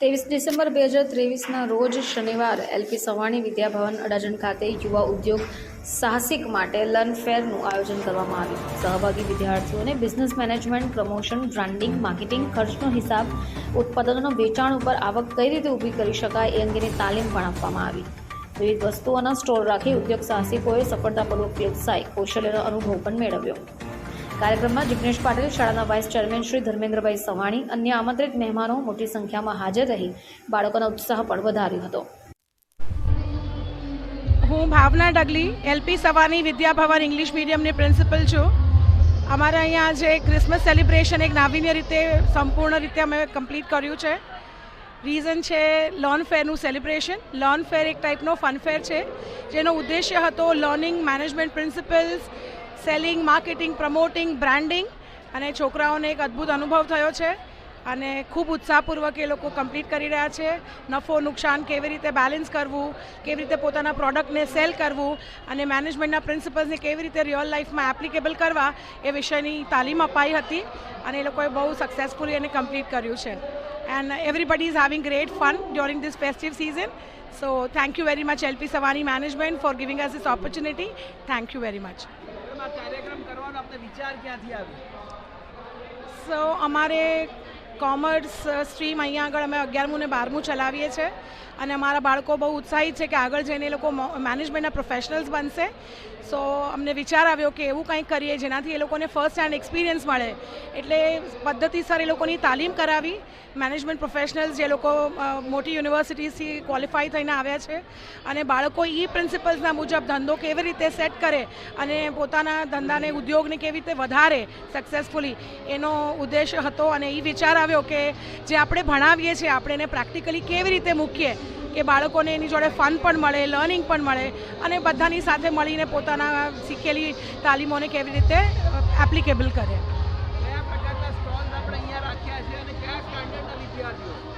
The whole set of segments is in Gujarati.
ત્રેવીસ ડિસેમ્બર બે હજાર ત્રેવીસના રોજ શનિવાર એલપી સવાણી વિદ્યાભવન અડાજણ ખાતે યુવા ઉદ્યોગ સાહસિક માટે લર્ન ફેરનું આયોજન કરવામાં આવ્યું. સહભાગી વિદ્યાર્થીઓને business management, promotion, branding, marketing ખર્ચનો હિસાબ, ઉત્પાદનોના વેચાણ ઉપર આવક કઈ રીતે ઊભી કરી શકાય એ અંગેની તાલીમ પણ આપવામાં આવી. વિવિધ વસ્તુઓના સ્ટોલ રાખી ઉદ્યોગ સાહસિકોએ સફળતાપૂર્વક વ્યવસાય, કૌશલ્યનો અનુભવ પણ મેળવ્યો. કાર્યક્રમમાં જિગ્નેશ પાટીલ, શાળાના વાઇસ ચેરમેન શ્રી ધર્મેન્દ્રભાઈ સવાણી, અન્ય આમંત્રિત મહેમાનો મોટી સંખ્યામાં હાજર રહી. બાળકોનો ઉત્સાહ પણ વધાર્યો હતો. હું ભાવના ડગલી એલપી સવાની વિદ્યાભવન ઇંગ્લિશ મીડિયમની પ્રિન્સિપલ છું. અમારા અહીંયા જે ક્રિસમસ સેલિબ્રેશન એક નાવીન્ય રીતે સંપૂર્ણ રીતે અમે કમ્પ્લીટ કર્યું છે. રીઝન છે લોન ફેરનું સેલિબ્રેશન લોન ફેર એક ટાઈપનો ફન ફેર છે. જેનો ઉદ્દેશ્ય હતો learning management principles selling marketing promoting branding અને છોકરાઓને એક અદ્ભુત અનુભવ થયો છે. અને ખૂબ ઉત્સાહપૂર્વક એ લોકો કમ્પ્લીટ કરી રહ્યા છે. નફો, નુકસાન કેવી રીતે બેલેન્સ કરવું, કેવી રીતે પોતાના પ્રોડક્ટને સેલ કરવું, અને મેનેજમેન્ટના પ્રિન્સિપલ્સને કેવી રીતે રિયલ લાઈફમાં એપ્લિકેબલ કરવા એ વિષયની તાલીમ અપાઈ હતી. અને એ લોકોએ બહુ સક્સેસફુલી એને કમ્પ્લીટ કર્યું છે. And everybody is having great fun during this festive season so thank you very much LP Savani management for giving us this opportunity thank you very much કાર્યક્રમ કરવાનો વિચાર ક્યાંથી આવ્યો? સો અમારે કોમર્સ સ્ટ્રીમ અહીંયા આગળ અમે અગિયારમું ને બારમું ચલાવીએ છીએ અને અમારા બાળકો બહુ ઉત્સાહિત છે કે આગળ જઈને એ લોકો મેનેજમેન્ટના પ્રોફેશનલ્સ બનશે. સો અમને વિચાર આવ્યો કે એવું કંઈક કરીએ જેનાથી એ લોકોને ફર્સ્ટ હેન્ડ એક્સપિરિયન્સ મળે. એટલે પદ્ધતિસર એ લોકોની તાલીમ કરાવી. મેનેજમેન્ટ પ્રોફેશનલ્સ જે લોકો મોટી યુનિવર્સિટીઝથી ક્વોલિફાઈ થઈને આવ્યા છે. અને બાળકો ઈ પ્રિન્સિપલ્સના મુજબ ધંધો કેવી રીતે સેટ કરે અને પોતાના ધંધાને, ઉદ્યોગને કેવી રીતે વધારે સક્સેસફુલી એનો ઉદ્દેશ હતો અને એ વિચાર આવ્યો કે જે આપણે ભણાવીએ છીએ આપણે એને પ્રેક્ટિકલી કેવી રીતે મૂકીએ કે બાળકોને એની જોડે ફન પણ મળે લર્નિંગ પણ મળે અને બધાની સાથે મળીને પોતાના શીખેલી તાલીમોને કેવી રીતે એપ્લિકેબલ કરે. કયા પ્રકારના સ્ટોલ્સ આપણે અહીંયા રાખ્યા છે અને કયા સ્ટાન્ડર્ડના વિદ્યાર્થીઓ?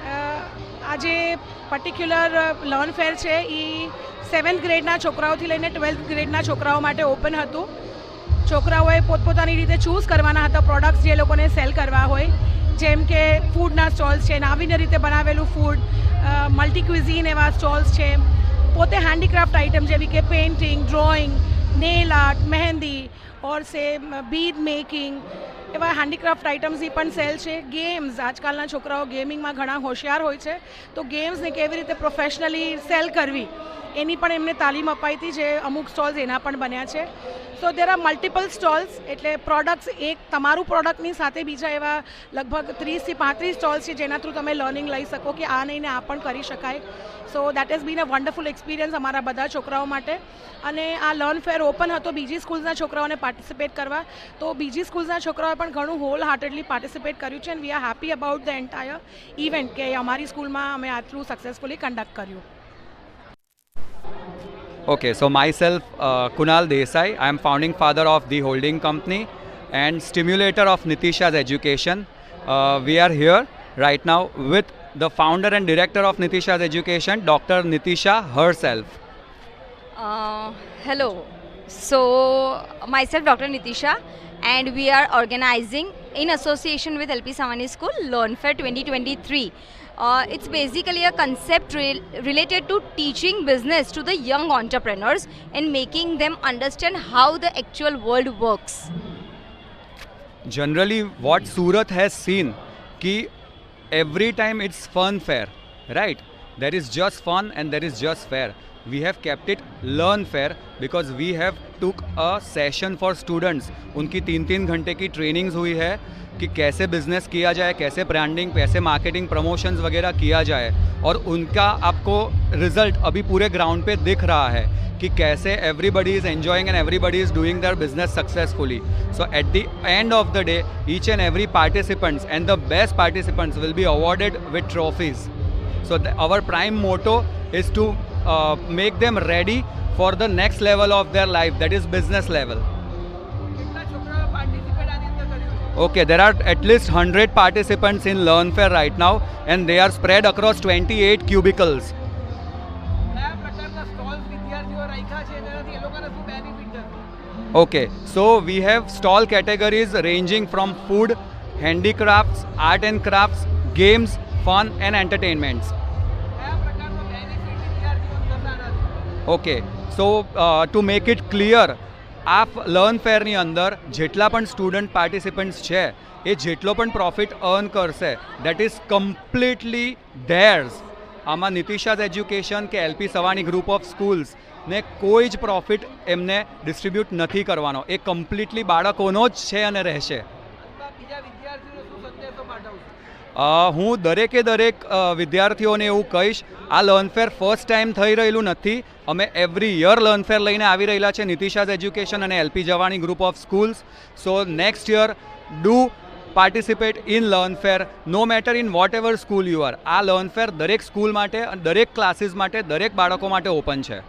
અ, આ જે પર્ટિક્યુલર લર્ન ફેર છે એ સેવન્થ ગ્રેડના છોકરાઓથી લઈને ટ્વેલ્થ ગ્રેડના છોકરાઓ માટે ઓપન હતું. છોકરાઓએ પોતપોતાની રીતે ચૂઝ કરવાના હતા પ્રોડક્ટ્સ જે લોકોને સેલ કરવા હોય. જેમ કે ફૂડના સ્ટોલ્સ છે નાવીન્ય રીતે બનાવેલું ફૂડ મલ્ટી ક્વિઝિન એવા સ્ટોલ્સ છે. પોતે હેન્ડીક્રાફ્ટ આઇટમ જેવી કે painting drawing nail art mehndi or say bead making એવા હેન્ડીક્રાફ્ટ આઇટમ્સની પણ સેલ છે. ગેમ્સ આજકાલના છોકરાઓ ગેમિંગમાં ઘણા હોશિયાર હોય છે. તો ગેમ્સને કેવી રીતે પ્રોફેશનલી સેલ કરવી, એની પણ એમને તાલીમ અપાઈ હતી જે અમુક સ્ટોલ્સ એના પણ બન્યા છે. So there are multiple stalls એટલે પ્રોડક્ટ્સ એક તમારું પ્રોડક્ટની સાથે બીજા એવા લગભગ ત્રીસથી પાંત્રીસ સ્ટોલ્સ છે જેના થ્રુ તમે લર્નિંગ લઈ શકો કે આ નહીં ને આ પણ કરી શકાય. So that is been a wonderful experience અમારા બધા છોકરાઓ માટે. અને આ લર્ન ફેર ઓપન હતો બીજી સ્કૂલ્સના છોકરાઓને પાર્ટિસિપેટ કરવા. તો બીજી સ્કૂલ્સના છોકરાઓએ પણ ઘણું હોલ હાર્ટેડલી પાર્ટિસિપેટ કર્યું છે and we are happy about the entire event કે અમારી સ્કૂલમાં અમે આટલું સક્સેસફુલી કન્ડક્ટ કર્યું. Okay, so myself, uh, Kunal Desai, I am founding father of the holding company and stimulator of Nitisha's education. Uh, we are here right now with the founder and director of Nitisha's education, Dr. Nitisha herself. Uh, hello. So, myself, Dr. Nitisha, and we are organizing in association with LP Savani School Learn Fair 2023. Uh, it's basically a concept rel- related to teaching business to the young entrepreneurs and making them understand how the actual world works. Generally, what Surat has seen, ki every time it's fun fair, right? There is just fun and there is just fair. We have kept it learn fair because we have took a session for students. उनकी तीन तीन घंटे की ट्रेनिंग्स हुई है कि कैसे बिज़नेस किया जाए, कैसे ब्रांडिंग कैसे मार्केटिंग प्रमोशंस वगैरह किया जाए और उनका आपको रिज़ल्ट अभी पूरे ग्राउंड पे दिख रहा है कि कैसे everybody is enjoying and everybody is doing their business successfully so at the end of the day each and every participants and the best participants will be awarded with trophies so our prime motto is to make them ready for the next level of their life that is business level Okay, there are at least 100 participants in Learn Fair right now and they are spread across 28 cubicles. Okay, so we have stall categories ranging from food, handicrafts, art and crafts, games, fun and entertainments. Okay, so uh, to make it clear, આ લર્ન ફેરની અંદર જેટલા પણ સ્ટુડન્ટ પાર્ટિસિપન્ટ્સ છે, એ જેટલો પણ પ્રોફિટ અર્ન કરશે દેટ ઇઝ કમ્પ્લીટલી ધેર્સ આમાં નિતિશાઝ એજ્યુકેશન કે LP Savani group of schools ને કોઈ જ પ્રોફિટ એમને ડિસ્ટ્રીબ્યુટ નથી કરવાનો. એ કમ્પ્લીટલી બાળકોનો જ છે અને રહેશે. હું દરેકે દરેક વિદ્યાર્થીઓને એવું કહીશ, આ લર્નફેર ફર્સ્ટ ટાઈમ થઈ રહેલું નથી. અમે એવરી યર લર્નફેર લઈને આવી રહેલા છે નિતિશાઝ એજ્યુકેશન અને LP Savani group of schools. So, next year do participate in learn fair no matter in whatever school you are. આ લર્નફેર દરેક સ્કૂલ માટે, દરેક ક્લાસીસ માટે, દરેક બાળકો માટે ઓપન છે.